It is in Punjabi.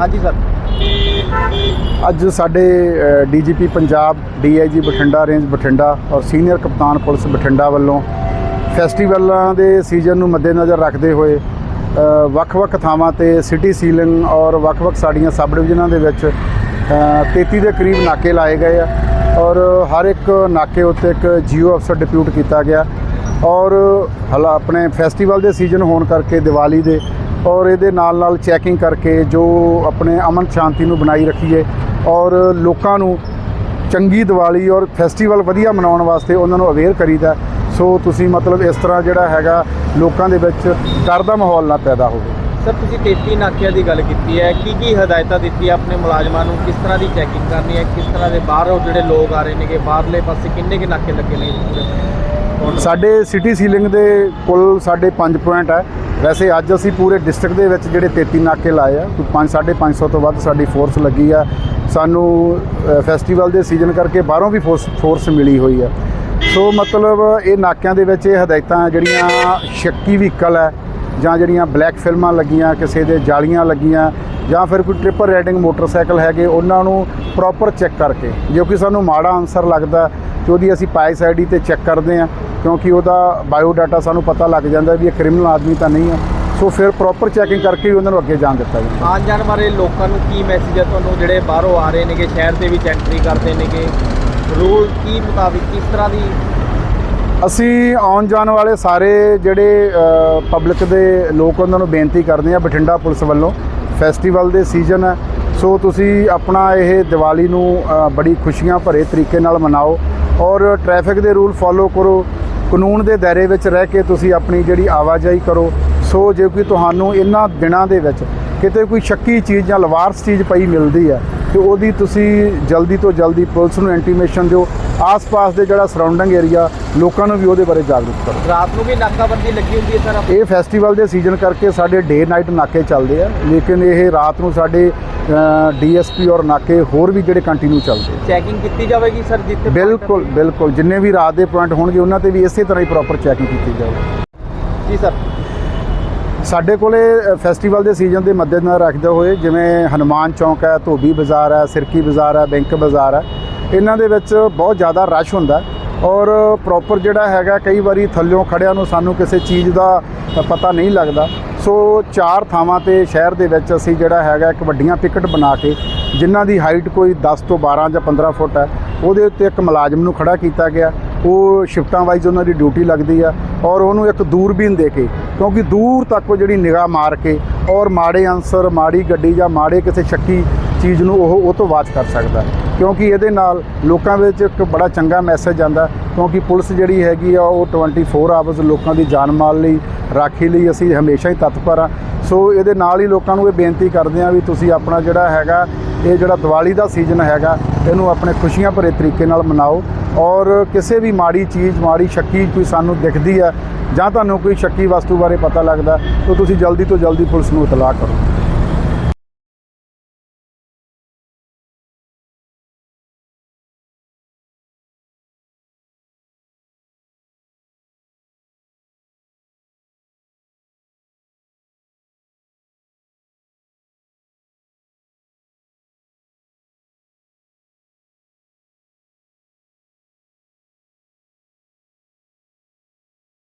ਹਾਂਜੀ ਸਰ। ਅੱਜ ਸਾਡੇ DGP Punjab DIG Bathinda range Bathinda ਔਰ ਸੀਨੀਅਰ ਕਪਤਾਨ ਪੁਲਿਸ ਬਠਿੰਡਾ ਵੱਲੋਂ ਫੈਸਟੀਵਲਾਂ ਦੇ ਸੀਜ਼ਨ ਨੂੰ ਮੱਦੇਨਜ਼ਰ ਰੱਖਦੇ ਹੋਏ ਵੱਖ-ਵੱਖ ਥਾਵਾਂ ਤੇ ਸਿਟੀ ਸੀਲਿੰਗ ਔਰ ਵੱਖ-ਵੱਖ ਸਾਡੀਆਂ ਸਬ ਡਿਵੀਜ਼ਨਾਂ ਦੇ ਵਿੱਚ ਅ, 33 ਦੇ ਕਰੀਬ ਨਾਕੇ ਲਾਏ ਗਏ ਆ ਔਰ ਹਰ ਇੱਕ ਨਾਕੇ ਉੱਤੇ ਇੱਕ ਜੀਓ ਅਫਸਰ ਡਿਪਿਊਟ ਕੀਤਾ ਗਿਆ ਔਰ ਹਲਾ ਆਪਣੇ ਫੈਸਟੀਵਲ ਦੇ ਸੀਜ਼ਨ ਹੋਣ ਕਰਕੇ ਦੀਵਾਲੀ ਦੇ ਔਰ ਇਹਦੇ ਨਾਲ ਨਾਲ ਚੈਕਿੰਗ ਕਰਕੇ ਜੋ ਆਪਣੇ ਅਮਨ ਸ਼ਾਂਤੀ ਨੂੰ ਬਣਾਈ ਰੱਖੀਏ ਔਰ ਲੋਕਾਂ ਨੂੰ ਚੰਗੀ ਦੀਵਾਲੀ ਔਰ ਫੈਸਟੀਵਲ ਵਧੀਆ ਮਨਾਉਣ ਵਾਸਤੇ ਉਹਨਾਂ ਨੂੰ ਅਵੇਅਰ ਕਰੀਦਾ ਸੋ ਤੁਸੀਂ ਮਤਲਬ ਇਸ ਤਰ੍ਹਾਂ ਜਿਹੜਾ ਹੈਗਾ ਲੋਕਾਂ ਦੇ ਵਿੱਚ ਡਰ ਦਾ ਮਾਹੌਲ ਨਾ ਪੈਦਾ ਹੋਵੇ। ਸਰ ਤੁਸੀਂ 33 ਨਾਕਿਆਂ ਦੀ ਗੱਲ ਕੀਤੀ ਹੈ। ਕੀ ਕੀ ਹਦਾਇਤਾਂ ਦਿੱਤੀਆਂ ਆਪਣੇ ਮੁਲਾਜ਼ਮਾਂ ਨੂੰ? ਕਿਸ ਤਰ੍ਹਾਂ ਦੀ ਚੈਕਿੰਗ ਕਰਨੀ ਹੈ? ਕਿਸ ਤਰ੍ਹਾਂ ਦੇ ਬਾਹਰੋਂ ਜਿਹੜੇ ਲੋਕ ਆ ਰਹੇ ਨੇਗੇ? ਬਾਹਰਲੇ ਪਾਸੇ ਕਿੰਨੇ ਕਿ ਨਾਕੇ ਲੱਗੇ ਨੇ? ਸਾਡੇ ਸਿਟੀ ਸੀਲਿੰਗ ਦੇ ਕੁੱਲ ਸਾਡੇ 5 ਪੁਆਇੰਟ ਹੈ। ਵੈਸੇ ਅੱਜ ਅਸੀਂ ਪੂਰੇ ਡਿਸਟ੍ਰਿਕਟ ਦੇ ਵਿੱਚ ਜਿਹੜੇ 33 ਨਾਕੇ ਲਾਏ ਆ, ਕੋਈ 5 550 ਤੋਂ ਵੱਧ ਸਾਡੀ ਫੋਰਸ ਲੱਗੀ ਆ। ਸਾਨੂੰ ਫੈਸਟੀਵਲ ਦੇ ਸੀਜ਼ਨ ਕਰਕੇ ਬਾਹਰੋਂ ਵੀ ਫੋਰਸ ਫੋਰਸ ਮਿਲੀ ਹੋਈ ਆ। ਸੋ ਮਤਲਬ ਇਹ ਨਾਕਿਆਂ ਦੇ ਵਿੱਚ ਇਹ ਹਦਾਇਤਾਂ ਜਿਹੜੀਆਂ ਸ਼ੱਕੀ ਵਹੀਕਲ ਹੈ ਜਾਂ ਜਿਹੜੀਆਂ ਬਲੈਕ ਫਿਲਮਾਂ ਲੱਗੀਆਂ, ਕਿਸੇ ਦੇ ਜਾਲੀਆਂ ਲੱਗੀਆਂ, ਜਾਂ ਫਿਰ ਕੋਈ ਟ੍ਰਿਪਲ ਰਾਈਡਿੰਗ ਮੋਟਰਸਾਈਕਲ ਹੈਗੇ, ਉਹਨਾਂ ਨੂੰ ਪ੍ਰੋਪਰ ਚੈੱਕ ਕਰਕੇ। ਜੋ ਕਿ ਸਾਨੂੰ ਮਾੜਾ ਆਨਸਰ ਲੱਗਦਾ ਤੇ ਉਹਦੀ ਅਸੀਂ ਪਾਈਸ ਆਈਡੀ ਤੇ ਚੈੱਕ ਕਰਦੇ ਹਾਂ ਕਿਉਂਕਿ ਉਹਦਾ ਬਾਇਓ ਡਾਟਾ ਸਾਨੂੰ ਪਤਾ ਲੱਗ ਜਾਂਦਾ ਵੀ ਇਹ ਕ੍ਰਿਮੀਨਲ ਆਦਮੀ ਤਾਂ ਨਹੀਂ ਹੈ। ਸੋ ਫਿਰ ਪ੍ਰੋਪਰ ਚੈਕਿੰਗ ਕਰਕੇ ਹੀ ਉਹਨਾਂ ਨੂੰ ਅੱਗੇ ਜਾਣ ਦਿੱਤਾ ਜਾਂਦਾ। ਆਉਣ ਜਾਣ ਬਾਰੇ ਲੋਕਾਂ ਨੂੰ ਕੀ ਮੈਸੇਜ ਹੈ ਤੁਹਾਨੂੰ? ਜਿਹੜੇ ਬਾਹਰੋਂ ਆ ਰਹੇ ਨੇਗੇ ਸ਼ਹਿਰ ਦੇ ਵਿੱਚ ਐਂਟਰੀ ਕਰਦੇ ਨੇਗੇ ਰੂਲ ਕੀ ਮੁਤਾਬਿਕ ਕਿਸ ਤਰ੍ਹਾਂ ਦੀ? ਅਸੀਂ ਆਉਣ ਜਾਣ ਵਾਲੇ ਸਾਰੇ ਜਿਹੜੇ ਪਬਲਿਕ ਦੇ ਲੋਕ ਉਹਨਾਂ ਨੂੰ ਬੇਨਤੀ ਕਰਦੇ ਹਾਂ ਬਠਿੰਡਾ ਪੁਲਿਸ ਵੱਲੋਂ। ਫੈਸਟੀਵਲ ਦੇ ਸੀਜ਼ਨ ਹੈ। ਸੋ ਤੁਸੀਂ ਆਪਣਾ ਇਹ ਦੀਵਾਲੀ ਨੂੰ ਬੜੀ ਖੁਸ਼ੀਆਂ ਭਰੇ ਤਰੀਕੇ ਨਾਲ ਮਨਾਓ। ਔਰ ਟ੍ਰੈਫਿਕ ਦੇ ਰੂਲ ਫੋਲੋ ਕਰੋ, ਕਾਨੂੰਨ ਦੇ ਦਾਇਰੇ ਵਿੱਚ ਰਹਿ ਕੇ ਤੁਸੀਂ ਆਪਣੀ ਜਿਹੜੀ ਆਵਾਜਾਈ ਕਰੋ। ਸੋ ਜੇ ਕੋਈ ਤੁਹਾਨੂੰ ਇਹਨਾਂ ਦਿਨਾਂ ਦੇ ਵਿੱਚ ਕਿਤੇ ਕੋਈ ਸ਼ੱਕੀ ਚੀਜ਼ ਜਾਂ ਲਵਾਰਸ ਚੀਜ਼ ਪਈ ਮਿਲਦੀ ਹੈ ਤੇ ਉਹਦੀ ਤੁਸੀਂ ਜਲਦੀ ਤੋਂ ਜਲਦੀ ਪੁਲਿਸ ਨੂੰ ਇੰਟੀਮੇਸ਼ਨ ਦਿਓ। ਆਸ-ਪਾਸ ਦੇ ਜਿਹੜਾ ਸਰਾਊਂਡਿੰਗ ਏਰੀਆ ਲੋਕਾਂ ਨੂੰ ਵੀ ਉਹਦੇ ਬਾਰੇ ਜਾਗਰੂਕ ਕਰੋ। ਰਾਤ ਨੂੰ ਵੀ ਨਾਕਾਬੰਦੀ ਲੱਗੀ ਹੁੰਦੀ ਹੈ ਸਰ ਇਹ ਫੈਸਟੀਵਲ ਦੇ ਸੀਜ਼ਨ ਕਰਕੇ ਸਾਡੇ ਡੇ ਨਾਈਟ ਨਾਕੇ ਚੱਲਦੇ ਆ ਲੇਕਿਨ ਇਹ ਰਾਤ ਨੂੰ ਸਾਡੇ ਡੀਐਸਪੀ ਔਰ ਨਾਕੇ ਹੋਰ ਵੀ ਜਿਹੜੇ ਕੰਟੀਨਿਊ ਚੱਲਦੇ ਚੈਕਿੰਗ ਕੀਤੀ ਜਾਵੇਗੀ ਸਰ ਜਿੱਥੇ ਬਿਲਕੁਲ ਬਿਲਕੁਲ। ਜਿੰਨੇ ਵੀ ਰਾਤ ਦੇ ਪੁਆਇੰਟ ਹੋਣਗੇ ਉਹਨਾਂ ਤੇ ਵੀ ਇਸੇ ਤਰ੍ਹਾਂ ਹੀ ਪ੍ਰੋਪਰ ਚੈਕਿੰਗ ਕੀਤੀ ਜਾਊਗੀ ਜੀ ਸਰ। ਸਾਡੇ ਕੋਲੇ ਫੈਸਟੀਵਲ ਦੇ ਸੀਜ਼ਨ ਦੇ ਮੱਦੇਨਜ਼ਰ ਰੱਖਦੇ ਹੋਏ ਜਿਵੇਂ ਹਨੂਮਾਨ ਚੌਂਕ ਹੈ, ਧੋਬੀ ਬਾਜ਼ਾਰ ਹੈ, ਸਿਰਕੀ ਬਾਜ਼ਾਰ ਹੈ, ਬੈਂਕ ਬਾਜ਼ਾਰ ਹੈ, ਇਹਨਾਂ ਦੇ ਵਿੱਚ ਬਹੁਤ ਜ਼ਿਆਦਾ ਰਸ਼ ਹੁੰਦਾ ਔਰ ਪ੍ਰੋਪਰ ਜਿਹੜਾ ਹੈਗਾ ਕਈ ਵਾਰੀ ਥੱਲਿਓਂ ਖੜਿਆਂ ਨੂੰ ਸਾਨੂੰ ਕਿਸੇ ਚੀਜ਼ ਦਾ ਪਤਾ ਨਹੀਂ ਲੱਗਦਾ। ਸੋ ਚਾਰ ਥਾਵਾਂ ਤੇ ਸ਼ਹਿਰ ਦੇ ਵਿੱਚ ਅਸੀਂ ਜਿਹੜਾ ਹੈਗਾ ਇੱਕ ਵੱਡੀਆਂ ਪਿਕਟ ਬਣਾ ਕੇ, ਜਿਨ੍ਹਾਂ ਦੀ ਹਾਈਟ ਕੋਈ 10 ਤੋਂ 12 ਜਾਂ 15 ਫੁੱਟ ਹੈ, ਉਹਦੇ ਉੱਤੇ ਇੱਕ ਮੁਲਾਜ਼ਮ ਨੂੰ ਖੜਾ ਕੀਤਾ ਗਿਆ। ਉਹ ਸ਼ਿਫਟਾਂ ਵਾਈਜ਼ ਉਹਨਾਂ ਦੀ ਡਿਊਟੀ ਲੱਗਦੀ ਆ ਔਰ ਉਹਨੂੰ ਇੱਕ ਦੂਰਬੀਨ ਦੇ ਕੇ, ਕਿਉਂਕਿ ਦੂਰ ਤੱਕ ਉਹ ਜਿਹੜੀ ਨਿਗਾਹ ਮਾਰ ਕੇ ਔਰ ਮਾੜੇ ਅਨਸਰ, ਮਾੜੀ ਗੱਡੀ ਜਾਂ ਮਾੜੇ ਕਿਸੇ ਸ਼ੱਕੀ ਚੀਜ਼ ਨੂੰ ਉਹ ਉਹ ਤੋਂ ਵਾਚ ਕਰ ਸਕਦਾ। ਕਿਉਂਕਿ ਇਹਦੇ ਨਾਲ ਲੋਕਾਂ ਵਿੱਚ ਇੱਕ ਬੜਾ ਚੰਗਾ ਮੈਸੇਜ ਜਾਂਦਾ, ਕਿਉਂਕਿ ਪੁਲਿਸ ਜਿਹੜੀ ਹੈਗੀ ਆ, ਉਹ 24 ਆਵਰਸ ਲੋਕਾਂ ਦੀ ਜਾਨ ਮਾਲ ਲਈ, ਰਾਖੀ ਲਈ ਅਸੀਂ ਹਮੇਸ਼ਾ ਹੀ ਤਤਪਰ ਆ। ਸੋ ਇਹਦੇ ਨਾਲ ਹੀ ਲੋਕਾਂ ਨੂੰ ਇਹ ਬੇਨਤੀ ਕਰਦੇ ਆ ਵੀ ਤੁਸੀਂ ਆਪਣਾ ਜਿਹੜਾ ਹੈਗਾ ਇਹ ਜਿਹੜਾ ਦੀਵਾਲੀ ਦਾ ਸੀਜ਼ਨ ਹੈਗਾ, ਇਹਨੂੰ ਆਪਣੇ ਖੁਸ਼ੀਆਂ ਭਰੇ ਤਰੀਕੇ ਨਾਲ ਮਨਾਓ। ਔਰ ਕਿਸੇ ਵੀ ਮਾੜੀ ਚੀਜ਼, ਮਾੜੀ ਸ਼ੱਕੀ ਕੋਈ ਸਾਨੂੰ ਦਿਖਦੀ ਹੈ ਜਾਂ ਤੁਹਾਨੂੰ ਕੋਈ ਸ਼ੱਕੀ ਵਸਤੂ ਬਾਰੇ ਪਤਾ ਲੱਗਦਾ, ਤਾਂ ਤੁਸੀਂ ਜਲਦੀ ਤੋਂ ਜਲਦੀ ਪੁਲਿਸ ਨੂੰ ਇਤਲਾਹ ਕਰੋ।